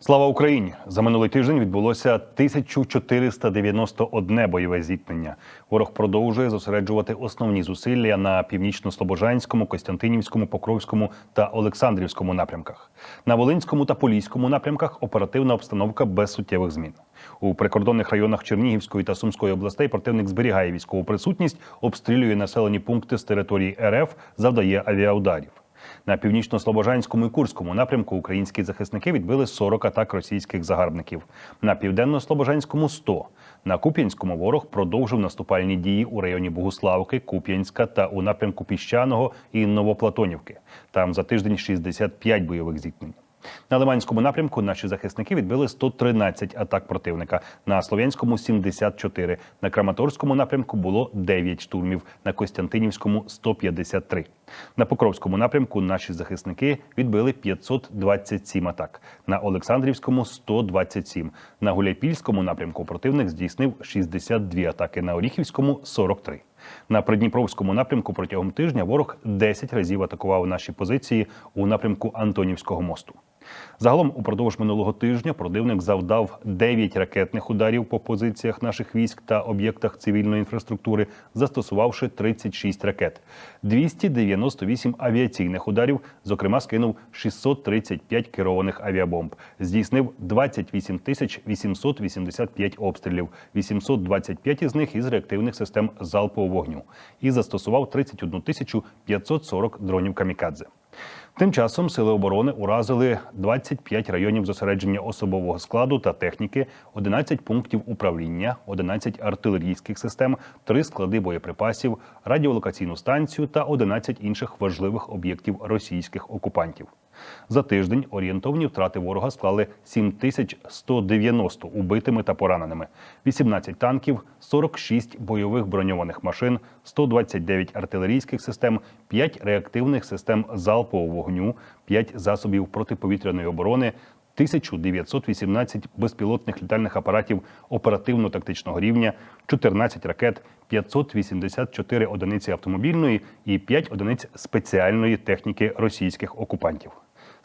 Слава Україні! За минулий тиждень відбулося 1491 бойове зіткнення. Ворог продовжує зосереджувати основні зусилля на північно-слобожанському, Костянтинівському, Покровському та Олександрівському напрямках. На Волинському та Поліському напрямках оперативна обстановка без суттєвих змін. У прикордонних районах Чернігівської та Сумської областей противник зберігає військову присутність, обстрілює населені пункти з території РФ, завдає авіаударів. На північно-слобожанському і Курському напрямку українські захисники відбили 40 атак російських загарбників. На південно-слобожанському 100. На Куп'янському ворог продовжив наступальні дії у районі Богуславки, Куп'янська та у напрямку Піщаного і Новоплатонівки. Там за тиждень 65 бойових зіткнень. На Лиманському напрямку наші захисники відбили 113 атак противника. На Слов'янському 74. На Краматорському напрямку було 9 штурмів. На Костянтинівському 153. На Покровському напрямку наші захисники відбили 527 атак. На Олександрівському 127. На Гуляйпільському напрямку противник здійснив 62 атаки. На Оріхівському 43. На Придніпровському напрямку протягом тижня ворог 10 разів атакував наші позиції у напрямку Антонівського мосту. Загалом, упродовж минулого тижня противник завдав 9 ракетних ударів по позиціях наших військ та об'єктах цивільної інфраструктури, застосувавши 36 ракет, 298 авіаційних ударів, зокрема скинув 635 керованих авіабомб, здійснив 28 тисяч 885 обстрілів, 825 із них із реактивних систем залпового вогню. І застосував 31 тисячу 540 дронів камікадзе. Тим часом сили оборони уразили 25 районів зосередження особового складу та техніки, 11 пунктів управління, 11 артилерійських систем, 3 склади боєприпасів, радіолокаційну станцію та 11 інших важливих об'єктів російських окупантів. За тиждень орієнтовні втрати ворога склали 7190 убитими та пораненими, 18 танків, 46 бойових броньованих машин, 129 артилерійських систем, 5 реактивних систем залпового вогню, 5 засобів протиповітряної оборони. 1918 безпілотних літальних апаратів оперативно-тактичного рівня, 14 ракет, 584 одиниці автомобільної і 5 одиниць спеціальної техніки російських окупантів.